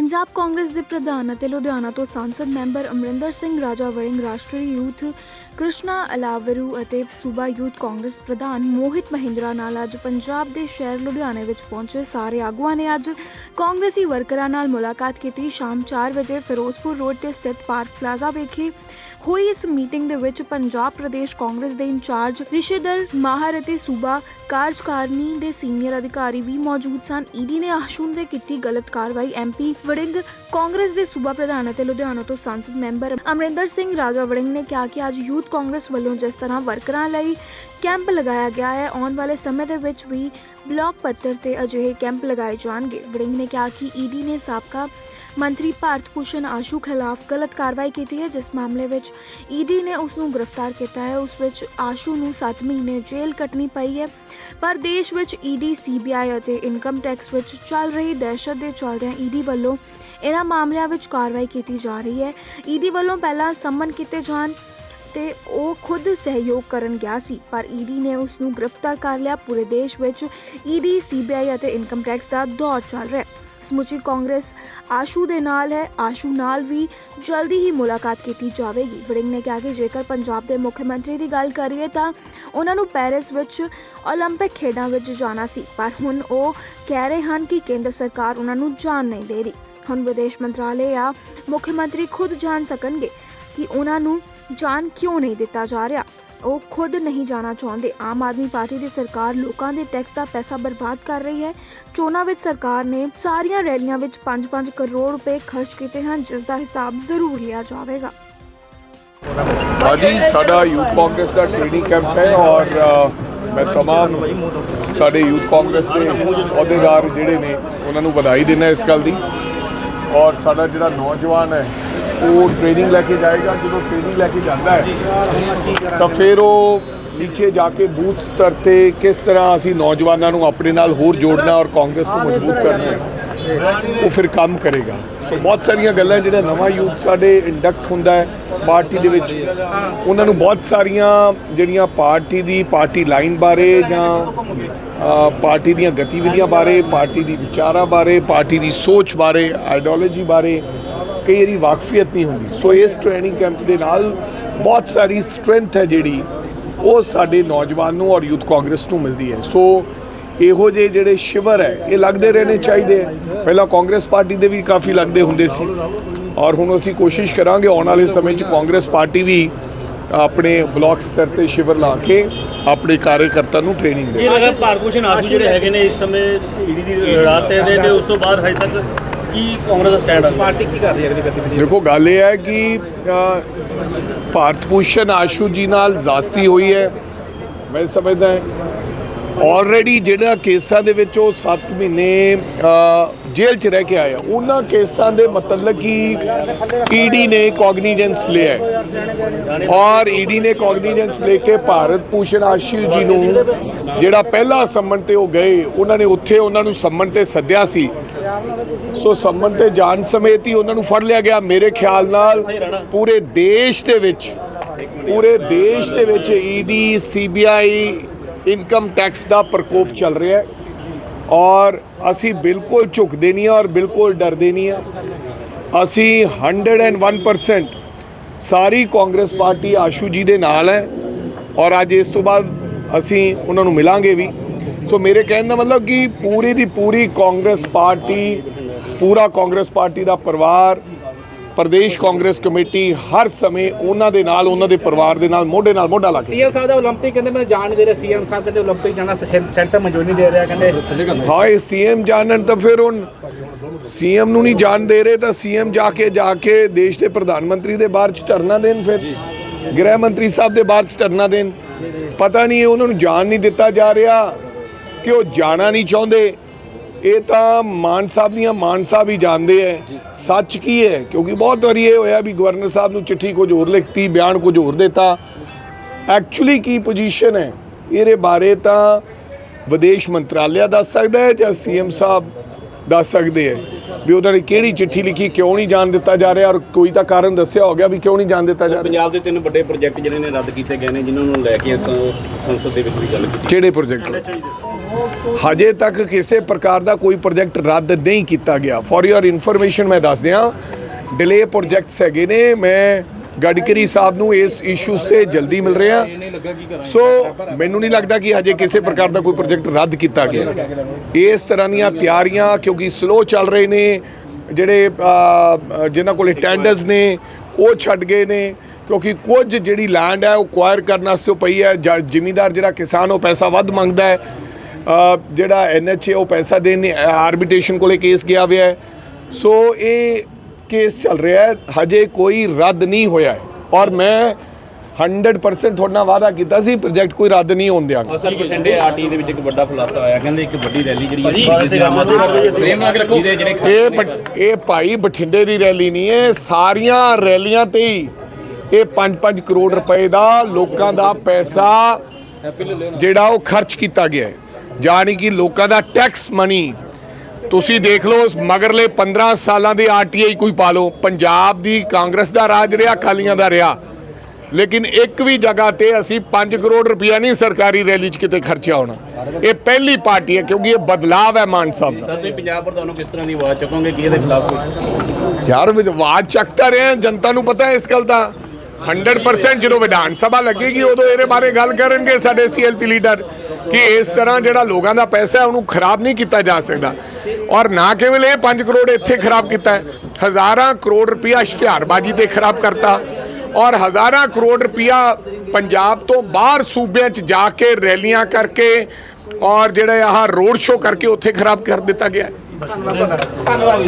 ਪੰਜਾਬ ਕਾਂਗਰਸ ਦੇ ਪ੍ਰਧਾਨ ਅਤੇ ਲੁਧਿਆਣਾ ਤੋਂ ਸੰਸਦ ਮੈਂਬਰ ਅਮਰਿੰਦਰ ਸਿੰਘ ਰਾਜਾ ਵੜਿੰਗ ਰਾਸ਼ਟਰੀ ਯੂਥ ਕ੍ਰਿਸ਼ਨਾ ਅਲਾਵਰੂ ਅਤੇ ਸੂਬਾ ਯੂਥ ਕਾਂਗਰਸ ਪ੍ਰਧਾਨ ਮੋਹਿਤ ਮਹਿੰਦਰਾ ਨਾਲ ਅੱਜ ਪੰਜਾਬ ਦੇ ਸ਼ਹਿਰ ਲੁਧਿਆਣੇ ਵਿੱਚ ਪਹੁੰਚੇ ਸਾਰੇ ਆਗੂਆਂ ਨੇ ਅੱਜ ਕਾਂਗਰਸੀ ਵਰਕਰਾਂ ਨਾਲ ਮੁਲਾਕਾਤ ਕੀਤੀ। ਸ਼ਾਮ 4 ਵਜੇ ਫਿਰੋਜ਼ਪੁਰ ਰੋਡ ਤੇ ਸਥਿਤ ਪਾਰਕ ਪਲਾਜ਼ਾ ਵਿਖੇ ਹੋਈ ਇਸ ਮੀਟਿੰਗ ਦੇ ਵਿੱਚ ਪੰਜਾਬ ਪ੍ਰਦੇਸ਼ ਕਾਂਗਰਸ ਦੇ ਇੰਚਾਰਜ ਰਿਸ਼ੀਦਰ ਮਾਹਰ ਅਤੇ ਸੂਬਾ ਕਾਰਜਕਾਰਨੀ ਦੇ ਸੀਨੀਅਰ ਅਧਿਕਾਰੀ ਵੀ ਮੌਜੂਦ ਸਨ। ਈਡੀ ਨੇ ਆਸ਼ੂਨ ਦੇ ਕੀਤੀ ਗਲਤ ਕਾਰਵਾਈ। ਐਮਪੀ ਵੜਿੰਗ ਕਾਂਗਰਸ ਦੇ ਸੂਬਾ ਪ੍ਰਧਾਨ ਅਤੇ ਲੁਧਿਆਣਾ ਤੋਂ ਸੰਸਦ ਮੈਂਬਰ ਅਮਰਿੰਦਰ ਸਿੰਘ ਰਾਜਾ ਵੜਿੰਗ ਨੇ ਕਿਹਾ ਕਿ ਅੱਜ ਯੂਥ ਕਾਂਗਰਸ ਵੱਲੋਂ ਜਿਸ ਤਰ੍ਹਾਂ ਵਰਕਰਾਂ ਲਈ ਕੈਂਪ ਲਗਾਇਆ ਗਿਆ ਹੈ, ਆਉਣ ਵਾਲੇ ਸਮੇਂ ਦੇ ਵਿੱਚ ਵੀ ਬਲਾਕ ਪੱਤਰ ਤੇ ਅਜਿਹੇ ਕੈਂਪ ਲਗਾਏ ਜਾਣਗੇ। ਵੜਿੰਗ ਨੇ ਕਿਹਾ ਕਿ ਈਡੀ ਨੇ ਸਾਬਕਾ ਮੰਤਰੀ ਭਾਰਤ ਭੂਸ਼ਣ ਆਸ਼ੂ ਖਿਲਾਫ ਗਲਤ ਕਾਰਵਾਈ ਕੀਤੀ ਹੈ, ਜਿਸ ਮਾਮਲੇ ਵਿੱਚ ਈਡੀ ਨੇ ਉਸ ਨੂੰ ਗ੍ਰਿਫਤਾਰ ਕੀਤਾ ਹੈ। ਉਸ ਵਿੱਚ ਆਸ਼ੂ ਨੂੰ 7 ਮਹੀਨੇ ਜੇਲ੍ਹ ਕੱਟਣੀ ਪਈ ਹੈ। ਪਰ ਦੇਸ਼ ਵਿੱਚ ਈਡੀ, ਸੀਬੀਆਈ ਅਤੇ ਇਨਕਮ ਟੈਕਸ ਵਿੱਚ ਚੱਲ ਰਹੀ ਦਹਿਸ਼ਤ ਦੇ ਚਲਦਿਆਂ ਈਡੀ ਵੱਲੋਂ ਇਹਨਾਂ ਮਾਮਲਿਆਂ ਵਿੱਚ ਕਾਰਵਾਈ ਕੀਤੀ ਜਾ ਰਹੀ ਹੈ। ਈਡੀ ਵੱਲੋਂ ਪਹਿਲਾਂ ਸੰਮਨ ਕੀਤੇ ਜਾਣ ਤੇ ਉਹ ਖੁਦ ਸਹਿਯੋਗ ਕਰਨ ਗਿਆ ਸੀ, ਪਰ ਈਡੀ ਨੇ ਉਸ ਨੂੰ ਗ੍ਰਿਫਤਾਰ ਕਰ ਲਿਆ। ਪੂਰੇ ਦੇਸ਼ ਵਿੱਚ ਈਡੀ, ਸੀਬੀਆਈ ਅਤੇ ਇਨਕਮ ਟੈਕਸ ਦਾ ਦੌਰ ਚੱਲ ਰਿਹਾ ਹੈ। ਸਮੁੱਚੀ ਕਾਂਗਰਸ ਆਸ਼ੂ ਦੇ ਨਾਲ ਹੈ ਆਸ਼ੂ ਨਾਲ ਵੀ ਜਲਦੀ ਹੀ ਮੁਲਾਕਾਤ ਕੀਤੀ ਜਾਵੇਗੀ ਵੜਿੰਗ ਨੇ ਕਿਹਾ ਕਿ ਜੇਕਰ ਪੰਜਾਬ ਦੇ ਮੁੱਖ ਮੰਤਰੀ ਦੀ ਗੱਲ ਕਰੀਏ ਤਾਂ ਉਹਨਾਂ ਨੂੰ ਪੈਰਿਸ ਵਿੱਚ 올림픽 ਖੇਡਾਂ ਵਿੱਚ ਜਾਣਾ ਸੀ ਪਰ ਹੁਣ ਉਹ ਕਹਿ ਰਹੇ ਹਨ ਕਿ ਕੇਂਦਰ ਸਰਕਾਰ ਉਹਨਾਂ ਨੂੰ ਜਾਣ ਨਹੀਂ ਦੇ ਰਹੀ ਹੁਣ ਵਿਦੇਸ਼ ਮੰਤਰਾਲੇ ਜਾਂ ਮੁੱਖ ਮੰਤਰੀ ਖੁਦ ਜਾਣ ਸਕਣਗੇ ਕਿ ਉਹਨਾਂ ਨੂੰ ਜਾਣ ਕਿਉਂ ਨਹੀਂ ਦਿੱਤਾ ਜਾ ਰਿਹਾ ਉਹ ਖੁਦ ਨਹੀਂ ਜਾਣਾ ਚਾਹੁੰਦੇ ਆਮ ਆਦਮੀ ਪਾਰਟੀ ਦੀ ਸਰਕਾਰ ਲੋਕਾਂ ਦੇ ਟੈਕਸ ਦਾ ਪੈਸਾ ਬਰਬਾਦ ਕਰ ਰਹੀ ਹੈ ਚੋਣਾਂ ਵਿੱਚ ਸਰਕਾਰ ਨੇ ਸਾਰੀਆਂ ਰੈਲੀਆਂ ਵਿੱਚ 5-5 ਕਰੋੜ ਰੁਪਏ ਖਰਚ ਕੀਤੇ ਹਨ ਜਿਸ ਦਾ ਹਿਸਾਬ ਜ਼ਰੂਰ ਲਿਆ ਜਾਵੇਗਾ ਹਾਂਜੀ ਸਾਡਾ ਯੂਥ ਕਾਂਗਰਸ ਦਾ ਟ੍ਰੇਨਿੰਗ ਕੈਂਪ ਹੈ ਔਰ ਅ, ਮੈਂ तमाम ਸਾਡੇ ਯੂਥ ਕਾਂਗਰਸ ਦੇ ਅਹੁਦੇਦਾਰ ਜਿਹੜੇ ਨੇ ਉਹਨਾਂ ਨੂੰ ਵਧਾਈ ਦਿੰਦਾ ਇਸ ਗੱਲ ਦੀ ਔਰ ਸਾਡਾ ਜਿਹੜਾ ਨੌਜਵਾਨ ਹੈ, ਉਹ ਟ੍ਰੇਨਿੰਗ ਲੈ ਕੇ ਜਾਏਗਾ। ਜਦੋਂ ਟ੍ਰੇਨਿੰਗ ਲੈ ਕੇ ਜਾਂਦਾ ਹੈ, ਤਾਂ ਫਿਰ ਉਹ ਨੀਚੇ ਜਾ ਕੇ ਬੂਥ ਸਤਰ ਤੇ ਕਿਸ ਤਰ੍ਹਾਂ ਅਸੀਂ ਨੌਜਵਾਨਾਂ ਨੂੰ ਆਪਣੇ ਨਾਲ ਹੋਰ ਜੋੜਨਾ ਔਰ ਕਾਂਗਰਸ ਨੂੰ ਮਜ਼ਬੂਤ ਕਰਨਾ ਹੈ। ਉਹ ਫਿਰ ਕੰਮ ਕਰੇਗਾ। ਸੋ ਬਹੁਤ ਸਾਰੀਆਂ ਗੱਲਾਂ ਜਿਹੜਾ ਨਵਾਂ ਯੂਥ ਸਾਡੇ ਇੰਡਕਟ ਹੁੰਦਾ ਹੈ ਪਾਰਟੀ ਦੇ ਵਿੱਚ। ਉਹਨਾਂ ਨੂੰ ਬਹੁਤ ਸਾਰੀਆਂ ਜਿਹੜੀਆਂ ਪਾਰਟੀ ਦੀ ਪਾਰਟੀ ਲਾਈਨ ਬਾਰੇ ਜਾਂ ਪਾਰਟੀ ਦੀਆਂ ਗਤੀਵਿਧੀਆਂ ਬਾਰੇ, ਪਾਰਟੀ ਦੀ ਵਿਚਾਰਾਂ ਬਾਰੇ, ਪਾਰਟੀ ਦੀ ਸੋਚ ਬਾਰੇ ਆਈਡੀਓਲੋਜੀ ਬਾਰੇ ਕਈ ਵਾਰੀ ਵਾਕਫੀਅਤ ਨਹੀਂ ਹੁੰਦੀ। ਸੋ ਇਸ ਟ੍ਰੇਨਿੰਗ ਕੈਂਪ ਦੇ ਨਾਲ ਬਹੁਤ ਸਾਰੀ ਸਟਰੈਂਥ ਹੈ ਜਿਹੜੀ, ਉਹ ਸਾਡੇ ਨੌਜਵਾਨ ਨੂੰ ਔਰ ਯੂਥ ਕਾਂਗਰਸ ਨੂੰ ਮਿਲਦੀ ਹੈ। ਸੋ ਇਹੋ ਜਿਹੇ ਜਿਹੜੇ ਸ਼ਿਵਰ ਹੈ ਇਹ ਲੱਗਦੇ ਰਹਿਣੇ ਚਾਹੀਦੇ ਹੈ ਪਹਿਲਾਂ ਕਾਂਗਰਸ ਪਾਰਟੀ ਦੇ ਵੀ ਕਾਫੀ ਲੱਗਦੇ ਹੁੰਦੇ ਸੀ। ਔਰ ਹੁਣ ਅਸੀਂ ਕੋਸ਼ਿਸ਼ ਕਰਾਂਗੇ ਆਉਣ ਵਾਲੇ ਸਮੇਂ 'ਚ ਕਾਂਗਰਸ ਪਾਰਟੀ ਵੀ ਆਪਣੇ ਬਲਾਕ ਸਤਰ ਤੇ ਸ਼ਿਵਰ ਲਾ ਕੇ ਆਪਣੇ ਕਾਰਜਕਰਤਾ ਨੂੰ ਟ੍ਰੇਨਿੰਗ ਦੇ ਇਹ ਲਗਾ ਭਾਰਤ ਭੂਸ਼ਣ ਆਸ਼ੂ ਜਿਹੜੇ ਹੈਗੇ ਨੇ ਇਸ ਸਮੇਂ ਈਡੀ ਦੀ ਰਾਤ ਤੇ ਦੇ ਉਸ ਤੋਂ ਬਾਅਦ ਹਜੇ ਤੱਕ ਕੀ ਕਾਂਗਰਸ ਦਾ ਸਟੈਂਡ ਹੈ ਪਾਰਟੀ ਕੀ ਕਰ ਰਹੀ ਹੈ ਅਗਲੀ ਗਤੀਵਿਧੀ? ਦੇਖੋ ਗੱਲ ਇਹ ਹੈ ਕਿ ਭਾਰਤ ਭੂਸ਼ਣ ਆਸ਼ੂ ਜੀ ਨਾਲ ਜ਼ਾਸਤੀ ਹੋਈ ਹੈ। ਮੈਂ ਸਮਝਦਾ ਆਲਰੇਡੀ ਜਿਹੜਾ ਕੇਸਾਂ ਦੇ ਵਿੱਚ ਉਹ 7 ਮਹੀਨੇ ਜੇਲ੍ਹ 'ਚ ਰਹਿ ਕੇ ਆਇਆ ਉਹਨਾਂ ਕੇਸਾਂ ਦੇ ਮਤਲਬ ਕਿ ਈਡੀ ਨੇ ਕੌਗਨੀਜੈਂਸ ਲਿਆ ਹੈ। ਔਰ ਈਡੀ ਨੇ ਕੌਗਨੀਜੈਂਸ ਲੈ ਕੇ ਭਾਰਤ ਭੂਸ਼ਣ ਆਸ਼ੂ ਜੀ ਨੂੰ ਜਿਹੜਾ ਪਹਿਲਾ ਸੰਮਨ ਤੇ ਉਹ ਗਏ, ਉਹਨਾਂ ਨੇ ਉੱਥੇ ਉਹਨਾਂ ਨੂੰ ਸੰਮਨ ਤੇ ਸੱਦਿਆ ਸੀ। ਸੋ ਸੰਮਨ ਤੇ ਜਾਣ ਸਮੇਤ ਹੀ ਉਹਨਾਂ ਨੂੰ ਫੜ ਲਿਆ ਗਿਆ। ਮੇਰੇ ਖਿਆਲ ਨਾਲ ਪੂਰੇ ਦੇਸ਼ ਦੇ ਵਿੱਚ, ਪੂਰੇ ਦੇਸ਼ ਦੇ ਵਿੱਚ ਈਡੀ ਸੀਬੀਆਈ ਇਨਕਮ ਟੈਕਸ ਦਾ ਪ੍ਰਕੋਪ ਚੱਲ ਰਿਹਾ ਹੈ ਔਰ ਅਸੀਂ ਬਿਲਕੁਲ ਝੁਕਦੇ ਨਹੀਂ ਹਾਂ ਔਰ ਬਿਲਕੁਲ ਡਰਦੇ ਨਹੀਂ ਹਾਂ। ਅਸੀਂ 101% ਸਾਰੀ ਕਾਂਗਰਸ ਪਾਰਟੀ ਆਸ਼ੂ ਜੀ ਦੇ ਨਾਲ ਹੈ ਔਰ ਅੱਜ ਇਸ ਤੋਂ ਬਾਅਦ ਅਸੀਂ ਉਹਨਾਂ ਨੂੰ ਮਿਲਾਂਗੇ ਵੀ। ਸੋ ਮੇਰੇ ਕਹਿਣ ਦਾ ਮਤਲਬ ਕਿ ਪੂਰੀ ਦੀ ਪੂਰੀ ਕਾਂਗਰਸ ਪਾਰਟੀ, ਪੂਰਾ ਕਾਂਗਰਸ ਪਾਰਟੀ ਦਾ ਪਰਿਵਾਰ ਪ੍ਰਦੇਸ਼ ਕਾਂਗਰਸ ਕਮੇਟੀ ਹਰ ਸਮੇਂ ਉਹਨਾਂ ਦੇ ਨਾਲ ਉਹਨਾਂ ਦੇ ਪਰਿਵਾਰ ਦੇ ਨਾਲ ਮੋਢੇ ਨਾਲ ਮੋਢਾ ਲਾ ਕੇ ਸੀਐਮ ਸਾਹਿਬ ਦਾ 올림픽 ਕਹਿੰਦੇ ਮੈਂ ਜਾਣ ਨਹੀਂ ਦੇ ਰਿਹਾ ਸੀਐਮ ਸਾਹਿਬ ਕਹਿੰਦੇ 올림픽 ਜਾਣਾ ਸੈਂ- ਸੈਂਟਰ ਮਨਜ਼ੂਰ ਨਹੀਂ ਦੇ ਰਿਹਾ ਕਹਿੰਦੇ ਹਾਏ ਸੀਐਮ ਜਾਣਨ ਤਾਂ ਫਿਰ ਹੁਣ ਸੀਐਮ ਨੂੰ ਨਹੀਂ ਜਾਣ ਦੇ ਰਹੇ ਤਾਂ ਸੀਐਮ ਜਾ ਕੇ ਜਾ ਕੇ ਦੇਸ਼ ਦੇ ਪ੍ਰਧਾਨ ਮੰਤਰੀ ਦੇ ਬਾਹਰ ਚ ਧਰਨਾ ਦੇਣ ਫਿਰ ਗ੍ਰਹਿ ਮੰਤਰੀ ਸਾਹਿਬ ਦੇ ਬਾਹਰ ਚ ਧਰਨਾ ਦੇਣ ਪਤਾ ਨਹੀਂ ਇਹ ਉਹਨਾਂ ਨੂੰ ਜਾਣ ਨਹੀਂ ਦਿੱਤਾ ਜਾ ਰਿਹਾ ਕਿ ਉਹ ਜਾਣਾ ਨਹੀਂ ਚਾਹੁੰਦੇ ਇਹ ਤਾਂ ਮਾਨ ਸਾਹਿਬ ਦੀਆਂ ਮਾਨ ਸਾਹਿਬ ਹੀ ਜਾਣਦੇ ਐ। ਸੱਚ ਕੀ ਹੈ ਕਿਉਂਕਿ ਬਹੁਤ ਵਾਰੀ ਇਹ ਹੋਇਆ ਵੀ ਗਵਰਨਰ ਸਾਹਿਬ ਨੂੰ ਚਿੱਠੀ ਕੁਝ ਹੋਰ ਲਿਖਤੀ ਬਿਆਨ ਕੁਝ ਹੋਰ ਦਿੱਤਾ। ਐਕਚੁਅਲੀ ਕੀ ਪੋਜੀਸ਼ਨ ਹੈ ਇਹਦੇ ਬਾਰੇ ਤਾਂ ਵਿਦੇਸ਼ ਮੰਤਰਾਲਿਆ ਦੱਸ ਸਕਦਾ ਹੈ ਜਾਂ ਸੀਐਮ ਸਾਹਿਬ ਦੱਸ ਸਕਦੇ ਹੈ ਵੀ ਉਹਨਾਂ ਨੇ ਕਿਹੜੀ ਚਿੱਠੀ ਲਿਖੀ ਕਿਉਂ ਨਹੀਂ ਜਾਣ ਦਿੱਤਾ ਜਾ ਰਿਹਾ ਔਰ ਕੋਈ ਤਾਂ ਕਾਰਨ ਦੱਸਿਆ ਹੋ ਗਿਆ ਵੀ ਕਿਉਂ ਨਹੀਂ ਜਾਣ ਦਿੱਤਾ ਜਾ ਰਿਹਾ। ਪੰਜਾਬ ਦੇ ਤਿੰਨ ਵੱਡੇ ਪ੍ਰੋਜੈਕਟ ਜਿਹੜੇ ਨੇ ਰੱਦ ਕੀਤੇ ਗਏ ਨੇ ਜਿਨ੍ਹਾਂ ਨੂੰ ਲੈ ਕੇ ਇੱਥੋਂ ਸੰਸਦ ਦੇ ਵਿੱਚ ਵੀ ਗੱਲ ਕੀਤੀ। ਕਿਹੜੇ ਪ੍ਰੋਜੈਕਟ ਹਜੇ ਤੱਕ ਕਿਸੇ ਪ੍ਰਕਾਰ ਦਾ ਕੋਈ ਪ੍ਰੋਜੈਕਟ ਰੱਦ ਨਹੀਂ ਕੀਤਾ ਗਿਆ। ਫॉर ਯੋਰ ਇਨਫੋਰਮੇਸ਼ਨ ਮੈਂ ਦੱਸ ਦਿਆਂ ਡਿਲੇ ਪ੍ਰੋਜੈਕਟਸ ਹੈਗੇ ਨੇ ਮੈਂ ਗਡਕਰੀ ਸਾਹਿਬ ਨੂੰ ਇਸ ਇਸ਼ੂ ਸੇ ਜਲਦੀ ਮਿਲ ਰਿਹਾ ਸੋ ਮੈਨੂੰ ਨਹੀਂ ਲੱਗਦਾ ਕਿ ਹਜੇ ਕਿਸੇ ਪ੍ਰਕਾਰ ਦਾ ਕੋਈ ਪ੍ਰੋਜੈਕਟ ਰੱਦ ਕੀਤਾ ਗਿਆ। ਇਸ ਤਰ੍ਹਾਂ ਦੀਆਂ ਤਿਆਰੀਆਂ ਕਿਉਂਕਿ ਸਲੋ ਚੱਲ ਰਹੇ ਨੇ ਜਿਹੜੇ ਅ, ਜਿਨ੍ਹਾਂ ਕੋਲੇ ਟੈਂਡਰਸ ਨੇ ਉਹ ਛੱਡ ਗਏ ਨੇ ਕਿਉਂਕਿ ਕੁਝ ਜਿਹੜੀ ਲੈਂਡ ਹੈ ਉਹ ਕੁਆਇਰ ਕਰਨ ਵਾਸਤੇ ਪਈ ਹੈ। ਜਾਂ ਜ਼ਿਮੀਂਦਾਰ ਜਿਹੜਾ ਕਿਸਾਨ ਉਹ ਪੈਸਾ ਵੱਧ ਮੰਗਦਾ ਹੈ। ਅ, ਜਿਹੜਾ ਐਨਐਚਏ ਉਹ ਪੈਸਾ ਦੇਣ ਆਰਬਿਟ੍ਰੇਸ਼ਨ ਕੋਲੇ ਕੇਸ ਗਿਆ ਹੋਇਆ ਹੈ। ਸੋ ਇਹ ਕੇਸ ਚੱਲ ਰਿਹਾ ਹੈ ਹਜੇ ਕੋਈ ਰੱਦ ਨਹੀਂ ਹੋਇਆ ਹੈ। ਔਰ ਮੈਂ 100% ਤੁਹਾਡੇ ਨਾਲ ਵਾਅਦਾ ਕੀਤਾ ਸੀ ਪ੍ਰੋਜੈਕਟ ਕੋਈ ਰੱਦ ਨਹੀਂ ਹੋਣ ਦਿਆਂਗਾ। ਅਸਲ ਬਠਿੰਡੇ ਆਰਟੀ ਦੇ ਵਿੱਚ ਇੱਕ ਵੱਡਾ ਖੁਲਾਸਾ ਹੋਇਆ ਕਹਿੰਦੇ ਇੱਕ ਵੱਡੀ ਰੈਲੀ ਜਿਹੜੀ ਇਹ ਬਟ- ਇਹ ਭਾਈ ਬਠਿੰਡੇ ਦੀ ਰੈਲੀ ਨਹੀਂ ਹੈ ਸਾਰੀਆਂ ਰੈਲੀਆਂ ਤੇ ਹੀ ਇਹ 5-5 ਕਰੋੜ ਰੁਪਏ ਦਾ ਲੋਕਾਂ ਦਾ ਪੈਸਾ ਜਿਹੜਾ ਉਹ ਖਰਚ ਕੀਤਾ ਗਿਆ ਹੈ। ਯਾਨੀ ਕਿ ਲੋਕਾਂ ਦਾ ਟੈਕਸ ਮਨੀ ਤੁਸੀਂ ਦੇਖ ਲਓ ਮਗਰਲੇ 15 ਸਾਲਾਂ ਦੀ ਆਰਟੀਆਈ ਕੋਈ ਪਾ ਲਓ। ਪੰਜਾਬ ਦੀ ਕਾਂਗਰਸ ਦਾ ਰਾਜ ਰਿਹਾ ਅਕਾਲੀਆਂ ਦਾ ਰਿਹਾ। ਲੇਕਿਨ ਇੱਕ ਵੀ ਜਗ੍ਹਾ ਤੇ ਅਸੀਂ 5 ਕਰੋੜ ਰੁਪਇਆ ਨਹੀਂ ਸਰਕਾਰੀ ਰੈਲੀ 'ਚ ਕਿਤੇ ਖਰਚਿਆ ਹੋਣਾ। ਇਹ ਪਹਿਲੀ ਪਾਰਟੀ ਹੈ ਕਿਉਂਕਿ ਇਹ ਬਦਲਾਵ ਹੈ ਮਾਨ ਸਾਹਿਬ ਦਾ। ਸਰ ਤੁਸੀਂ ਪੰਜਾਬ ਪ੍ਰਧਾਨ ਨੂੰ ਕਿਸ ਤਰ੍ਹਾਂ ਦੀ ਆਵਾਜ਼ ਚੁੱਕੋਗੇ? ਕਿ ਇਹਦੇ ਖਿਲਾਫ ਕੋਈ? ਯਾਰ ਵਿਵਾਦ ਚੱਕਦਾ ਰਿਹਾ ਜਨਤਾ ਨੂੰ ਪਤਾ ਹੈ ਇਸ ਗੱਲ ਦਾ। 100% ਜਦੋਂ ਵਿਧਾਨ ਸਭਾ ਲੱਗੇਗੀ ਉਦੋਂ ਇਹਦੇ ਬਾਰੇ ਗੱਲ ਕਰਨਗੇ ਸਾਡੇ ਸੀਐਲਪੀ ਲੀਡਰ ਕਿ ਇਸ ਤਰ੍ਹਾਂ ਜਿਹੜਾ ਲੋਕਾਂ ਦਾ ਪੈਸਾ ਹੈ ਉਹਨੂੰ ਖਰਾਬ ਨਹੀਂ ਕੀਤਾ ਜਾ ਸਕਦਾ। ਔਰ ਨਾ ਕੇਵਲ ਇਹ 5 ਕਰੋੜ ਇੱਥੇ ਖਰਾਬ ਕੀਤਾ ਹੈ। ਹਜ਼ਾਰਾਂ ਕਰੋੜ ਰੁਪਇਆ ਇਸ਼ਤਿਹਾਰਬਾਜ਼ੀ ਤੇ ਖਰਾਬ ਕਰਤਾ। ਔਰ ਹਜ਼ਾਰਾਂ ਕਰੋੜ ਰੁਪਇਆ ਪੰਜਾਬ ਤੋਂ ਬਾਹਰ ਸੂਬਿਆਂ 'ਚ ਜਾ ਕੇ ਰੈਲੀਆਂ ਕਰਕੇ ਔਰ ਜਿਹੜੇ ਆਹ ਰੋਡ ਸ਼ੋਅ ਕਰਕੇ ਉੱਥੇ ਖਰਾਬ ਕਰ ਦਿੱਤਾ ਗਿਆ ਧੰਨਵਾਦ